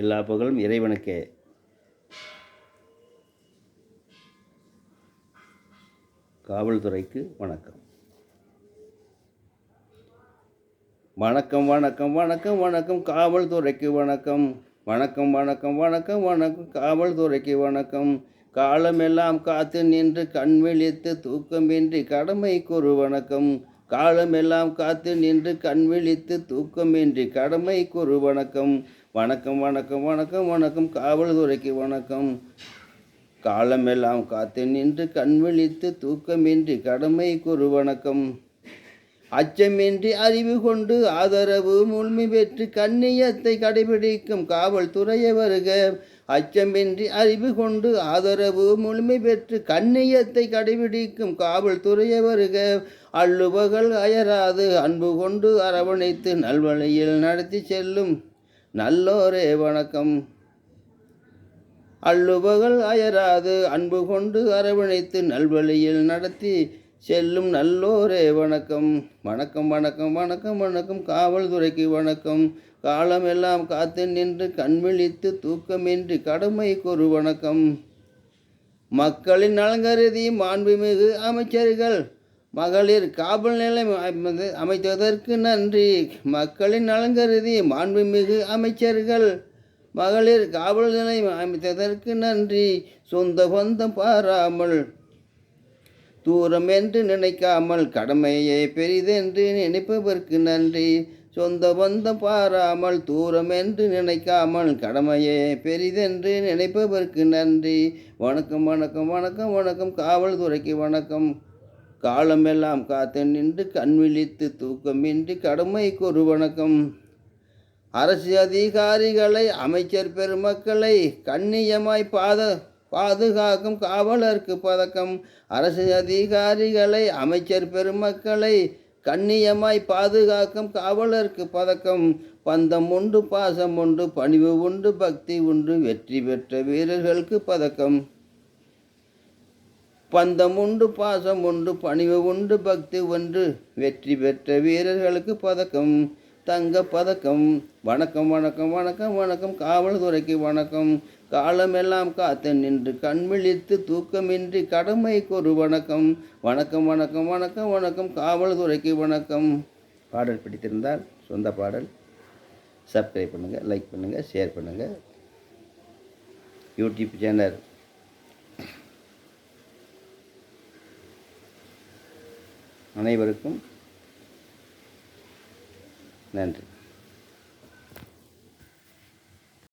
எல்லா புகழும் இறைவனுக்கே. காவல்துறைக்கு வணக்கம். வணக்கம் வணக்கம் வணக்கம் வணக்கம். காவல்துறைக்கு வணக்கம். வணக்கம் வணக்கம் வணக்கம் வணக்கம். காவல்துறைக்கு வணக்கம். காலமெல்லாம் காத்து நின்று கண் விழித்து தூக்கமின்றி கடமைக்கு வணக்கம். காலமெல்லாம் காத்து நின்று கண் விழித்து தூக்கமின்றி கடமைக்கு ஒரு வணக்கம். வணக்கம் வணக்கம் வணக்கம் வணக்கம். காவல்துறைக்கு வணக்கம். காலமெல்லாம் காத்து நின்று கண் விழித்து தூக்கமின்றி கடமைக்கு ஒரு வணக்கம். அச்சமின்றி அறிவு கொண்டு ஆதரவு முழுமை பெற்று கண்ணியத்தை கடைபிடிக்கும் காவல்துறையை வருக. அச்சமின்றி அறிவு கொண்டு ஆதரவு முழுமை பெற்று கண்ணியத்தை கடைபிடிக்கும் காவல்துறையை வருக. அள்ளுவகள் அயராது அன்பு கொண்டு அரவணைத்து நல்வழியில் நடத்தி செல்லும். நல்லோரே வணக்கம். அள்ளுபகல் அயராது அன்பு கொண்டு அரவணைத்து நல்வழியில் நடத்தி செல்லும் நல்லோரே வணக்கம். வணக்கம் வணக்கம் வணக்கம் வணக்கம். காவல்துறைக்கு வணக்கம். காலமெல்லாம் காத்து நின்று கண்விழித்து தூக்கமின்றி கடமைக்கு ஒரு வணக்கம். மக்களின் நலங்கருதி மாண்புமிகு அமைச்சர்கள் மகளிர் காவல் நிலையம் அமைந்து- அமைத்ததற்கு நன்றி. மக்களின் நலங்கருதி மாண்புமிகு அமைச்சர்கள் மகளிர் காவல் நிலையம் அமைத்ததற்கு நன்றி. சொந்த பந்தம் பாராமல் தூரம் என்று நினைக்காமல் கடமையே பெரிதென்று நினைப்பதற்கு நன்றி. சொந்த பந்தம் பாராமல் தூரம் என்று நினைக்காமல் கடமையே பெரிதென்று நினைப்பதற்கு நன்றி. வணக்கம் வணக்கம் வணக்கம் வணக்கம். காவல்துறைக்கு வணக்கம். காலமெல்லாம் காத்து நின்று கண் விழித்து தூக்கமின்றி கடமைக்கு ஒரு வணக்கம். அரசு அதிகாரிகளை அமைச்சர் பெருமக்களை கண்ணியமாய் பாத பாதுகாக்கும் காவலருக்கு பதக்கம். அரசு அதிகாரிகளை அமைச்சர் பெருமக்களை கண்ணியமாய் பாதுகாக்கும் காவலருக்கு பதக்கம். பந்தம் உண்டு பாசம் உண்டு பணிவு உண்டு பக்தி உண்டு வெற்றி பெற்ற வீரர்களுக்கு பதக்கம். பந்தம் உண்டு பாசம் உண்டு பணிவு உண்டு பக்தி ஒன்று வெற்றி பெற்ற வீரர்களுக்கு பதக்கம் தங்க பதக்கம். வணக்கம் வணக்கம் வணக்கம் வணக்கம். காவல்துறைக்கு வணக்கம். காலமெல்லாம் காத்து நின்று கண் விழித்து தூக்கமின்றி கடமைக்கு ஒரு வணக்கம். வணக்கம் வணக்கம் வணக்கம் வணக்கம். காவல்துறைக்கு வணக்கம். பாடல் பிடித்திருந்தால் சொந்த பாடல். சப்ஸ்கிரைப் பண்ணுங்கள் லைக் பண்ணுங்கள் ஷேர் பண்ணுங்கள் யூடியூப் சேனல் அனைவருக்கும் நன்றி.